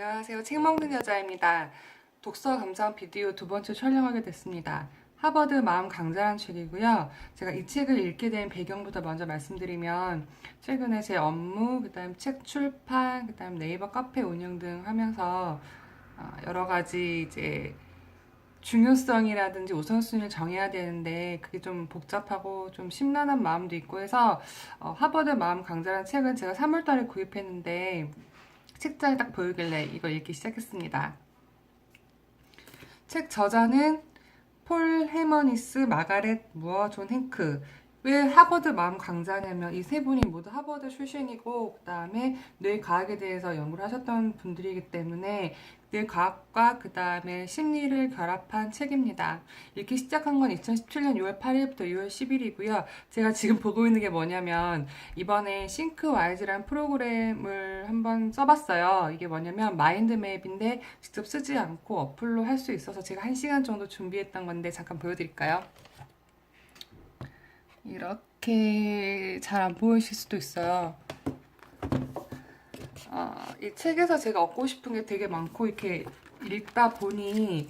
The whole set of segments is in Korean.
안녕하세요. 책 먹는 여자입니다. 독서 감상 비디오 두 번째 촬영하게 됐습니다. 하버드 마음 강자라는 책이고요. 제가 이 책을 읽게 된 배경부터 먼저 말씀드리면 최근에 제 업무, 그다음 책 출판, 그다음 네이버 카페 운영 등 하면서 어, 여러 가지 이제 중요성이라든지 우선순위를 정해야 되는데 그게 좀 복잡하고 좀 심란한 마음도 있고 해서 어, 하버드 마음 강자라는 책은 제가 3월달에 구입했는데 책장에 딱 보이길래 이걸 읽기 시작했습니다. 책 저자는 폴 헤머니스, 마가렛 무어, 존 행크. 왜 하버드 마음 강자냐면 이 세 분이 모두 하버드 출신이고 그 다음에 뇌과학에 대해서 연구를 하셨던 분들이기 때문에 뇌과학과 그 다음에 심리를 결합한 책입니다. 읽기 시작한 건 2017년 6월 8일부터 6월 10일이고요. 제가 지금 보고 있는 게 뭐냐면 이번에 싱크와이즈라는 프로그램을 한번 써봤어요. 이게 뭐냐면 마인드맵인데 직접 쓰지 않고 어플로 할 수 있어서 제가 1시간 정도 준비했던 건데 잠깐 보여드릴까요? 이렇게 잘 안 보이실 수도 있어요. 아, 이 책에서 제가 얻고 싶은 게 되게 많고 이렇게 읽다 보니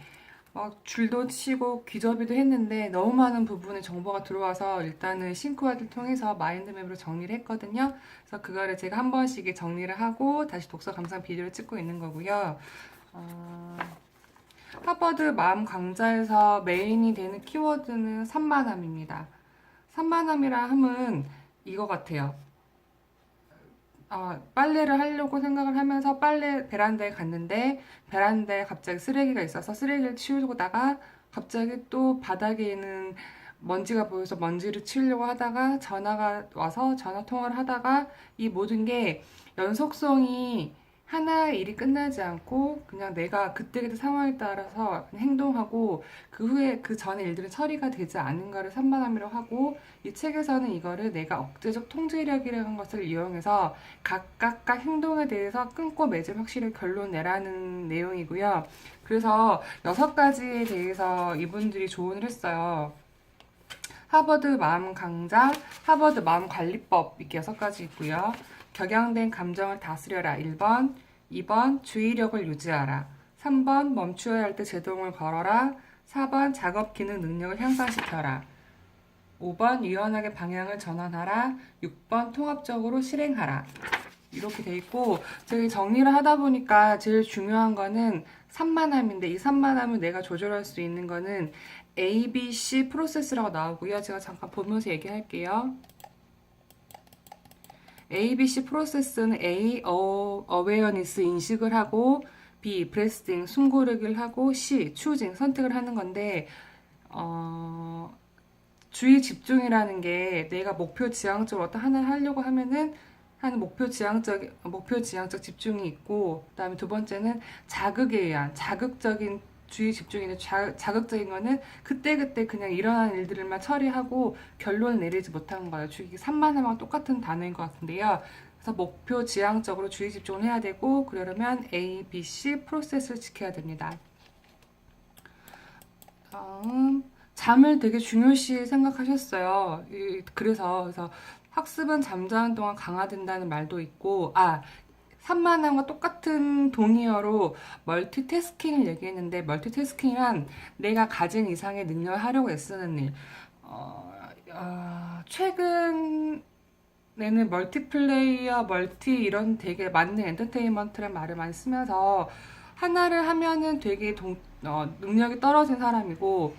막 줄도 치고 귀접이도 했는데 너무 많은 부분에 정보가 들어와서 일단은 싱크와드를 통해서 마인드맵으로 정리를 했거든요. 그래서 그거를 제가 한 번씩 정리를 하고 다시 독서 감상 비디오를 찍고 있는 거고요. 어, 하버드 마음 강좌에서 메인이 되는 키워드는 산만함입니다. 산만함이라 함은 이거 같아요. 아, 빨래를 하려고 생각을 하면서 빨래 베란다에 갔는데 베란다에 갑자기 쓰레기가 있어서 쓰레기를 치우고다가 갑자기 또 바닥에 있는 먼지가 보여서 먼지를 치우려고 하다가 전화가 와서 전화 통화를 하다가 이 모든 게 연속성이 하나의 일이 끝나지 않고 그냥 내가 그때 그때 상황에 따라서 행동하고 그 후에 그 전에 일들은 처리가 되지 않은 거를 산만함이라고 하고 이 책에서는 이거를 내가 억제적 통제력이라는 것을 이용해서 각각각 행동에 대해서 끊고 매질 확실히 결론 내라는 내용이고요. 그래서 여섯 가지에 대해서 이분들이 조언을 했어요. 하버드 마음 강좌, 하버드 마음 관리법 이렇게 여섯 가지 있고요. 격양된 감정을 다스려라 1번, 2번 주의력을 유지하라, 3번 멈추어야 할 때 제동을 걸어라, 4번 작업 기능 능력을 향상시켜라, 5번 유연하게 방향을 전환하라, 6번 통합적으로 실행하라. 이렇게 돼 있고 제가 정리를 하다 보니까 제일 중요한 거는 산만함인데 이 산만함을 내가 조절할 수 있는 거는 ABC 프로세스라고 나오고요. 제가 잠깐 보면서 얘기할게요. ABC 프로세스는 A, 어, 어웨어니스 인식을 하고 B, 브레스팅 숨 고르기를 하고 C, 추징 선택을 하는 건데 어, 주의 집중이라는 게 내가 목표 지향적으로 어떤 하나를 하려고 하면은 하는 목표 지향적 목표 지향적 집중이 있고 그다음에 두 번째는 자극에 의한 자극적인 주의 집중인데 자, 자극적인 거는 그때그때 그냥 일어나는 일들만 처리하고 결론을 내리지 못하는 거예요. 주의 산만함과 똑같은 단어인 것 같은데요. 그래서 목표 지향적으로 주의 집중을 해야 되고 그러려면 A, B, C 프로세스를 지켜야 됩니다. 다음 잠을 되게 중요시 생각하셨어요. 이- 그래서 그래서 학습은 잠자는 동안 강화된다는 말도 있고 아 산만함과 똑같은 동의어로 멀티태스킹을 얘기했는데 멀티태스킹은 내가 가진 이상의 능력을 하려고 애쓰는 일. 어, 어, 최근에는 멀티플레이어, 멀티 이런 되게 맞는 엔터테인먼트란 말을 많이 쓰면서 하나를 하면은 되게 동, 어, 능력이 떨어진 사람이고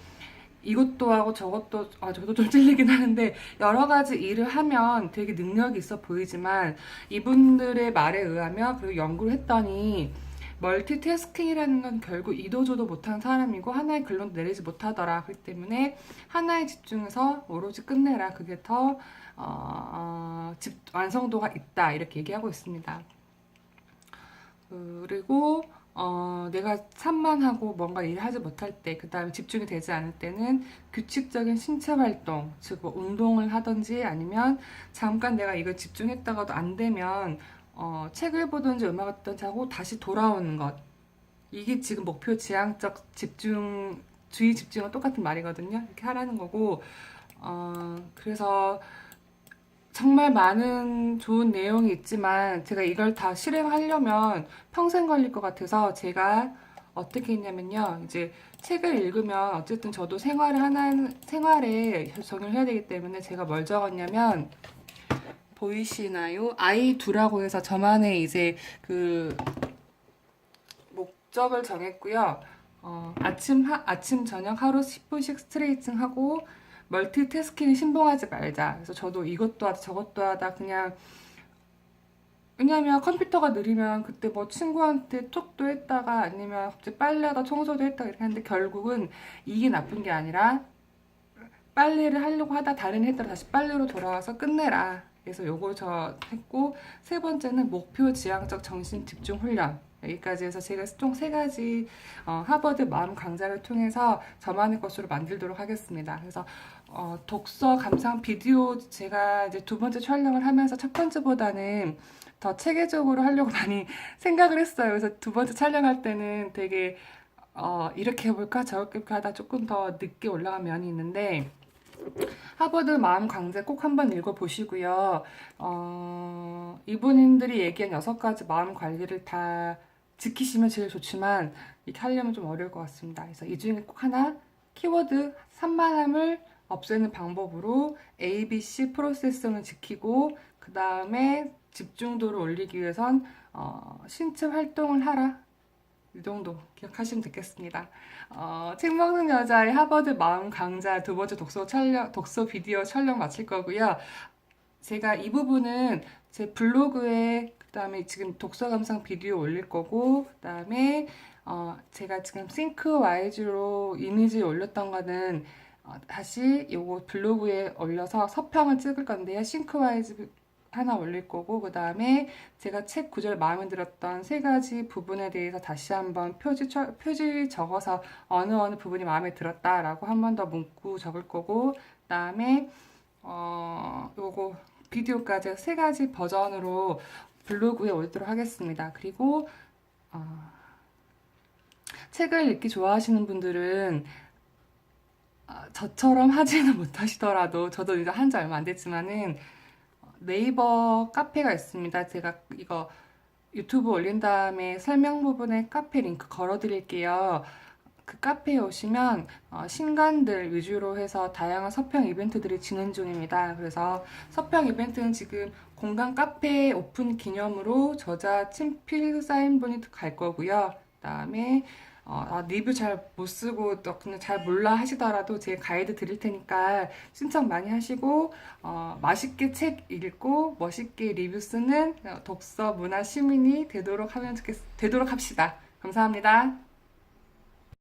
이것도 하고 저것도 아 저도 좀 찔리긴 하는데 여러 가지 일을 하면 되게 능력이 있어 보이지만 이분들의 말에 의하면 그리고 연구를 했더니 멀티태스킹이라는 건 결국 이도저도 못하는 사람이고 하나의 결론도 내리지 못하더라. 그렇기 때문에 하나에 집중해서 오로지 끝내라. 그게 더 어, 어, 집, 완성도가 있다. 이렇게 얘기하고 있습니다. 그리고 어, 내가 산만하고 뭔가 일을 하지 못할 때, 그 다음에 집중이 되지 않을 때는 규칙적인 신체 활동, 즉, 뭐 운동을 하든지 아니면 잠깐 내가 이거 집중했다가도 안 되면, 어, 책을 보든지 음악을 듣든지 하고 다시 돌아오는 것. 이게 지금 목표 지향적 집중, 주의 집중은 똑같은 말이거든요. 이렇게 하라는 거고, 어, 그래서 정말 많은 좋은 내용이 있지만 제가 이걸 다 실행하려면 평생 걸릴 것 같아서 제가 어떻게 했냐면요. 이제 책을 읽으면 어쨌든 저도 생활을 하나 생활에 적용을 해야 되기 때문에 제가 뭘 적었냐면 보이시나요? 아이 두라고 해서 저만의 이제 그 목적을 정했고요. 어, 아침 하, 아침 저녁 하루 10분씩 스트레이칭 하고 멀티태스킹 신봉하지 말자. 그래서 저도 이것도 하다 저것도 하다 그냥 왜냐면 컴퓨터가 느리면 그때 뭐 친구한테 톡도 했다가 아니면 갑자기 빨래하다 청소도 했다가 이렇게 하는데 결국은 이게 나쁜 게 아니라 빨래를 하려고 하다 다른 일 했다가 다시 빨래로 돌아와서 끝내라. 그래서 요거 저 했고 세 번째는 목표 지향적 정신 집중 훈련. 여기까지 해서 제가 총 세 가지 어, 하버드 마음 강좌를 통해서 저만의 것으로 만들도록 하겠습니다. 그래서 어, 독서 감상 비디오 제가 이제 두 번째 촬영을 하면서 첫 번째보다는 더 체계적으로 하려고 많이 생각을 했어요. 그래서 두 번째 촬영할 때는 되게 어, 이렇게 해볼까 저렇게 하다 조금 더 늦게 올라간 면이 있는데 하버드 마음 강좌 꼭 한번 읽어보시고요. 어, 이분들이 얘기한 여섯 가지 마음 관리를 다 지키시면 제일 좋지만 이렇게 하려면 좀 어려울 것 같습니다. 그래서 이 중에 꼭 하나 키워드 산만함을 없애는 방법으로 ABC 프로세스는 지키고 그 다음에 집중도를 올리기 위해선 어, 신체 활동을 하라. 이 정도 기억하시면 되겠습니다. 어, 책 먹는 여자의 하버드 마음 강좌 두 번째 독서 촬영, 독서 비디오 촬영 마칠 거고요. 제가 이 부분은 제 블로그에 그 다음에 지금 독서 감상 비디오 올릴 거고 그 다음에 어, 제가 지금 싱크와이즈로 이미지 올렸던 거는 어, 다시 요거 블로그에 올려서 서평을 찍을 건데요. 싱크와이즈 하나 올릴 거고 그 다음에 제가 책 구절 마음에 들었던 세 가지 부분에 대해서 다시 한번 표지 처- 표지 적어서 어느 어느 부분이 마음에 들었다라고 한 번 더 문구 적을 거고 그 다음에 어 요거 비디오까지 세 가지 버전으로 블로그에 올리도록 하겠습니다. 그리고 어, 책을 읽기 좋아하시는 분들은 아, 저처럼 하지는 못하시더라도 저도 이제 한 지 얼마 안 됐지만은 네이버 카페가 있습니다. 제가 이거 유튜브 올린 다음에 설명 부분에 카페 링크 걸어 드릴게요. 그 카페에 오시면 어, 신간들 위주로 해서 다양한 서평 이벤트들이 진행 중입니다. 그래서 서평 이벤트는 지금 공간 카페 오픈 기념으로 저자 친필 사인본이 갈 거고요. 그 다음에 어, 아, 리뷰 잘 못 쓰고 또 그냥 잘 몰라 하시더라도 제 가이드 드릴 테니까 신청 많이 하시고 어, 맛있게 책 읽고 멋있게 리뷰 쓰는 어, 독서 문화 시민이 되도록 하면 좋겠, 되도록 합시다. 감사합니다.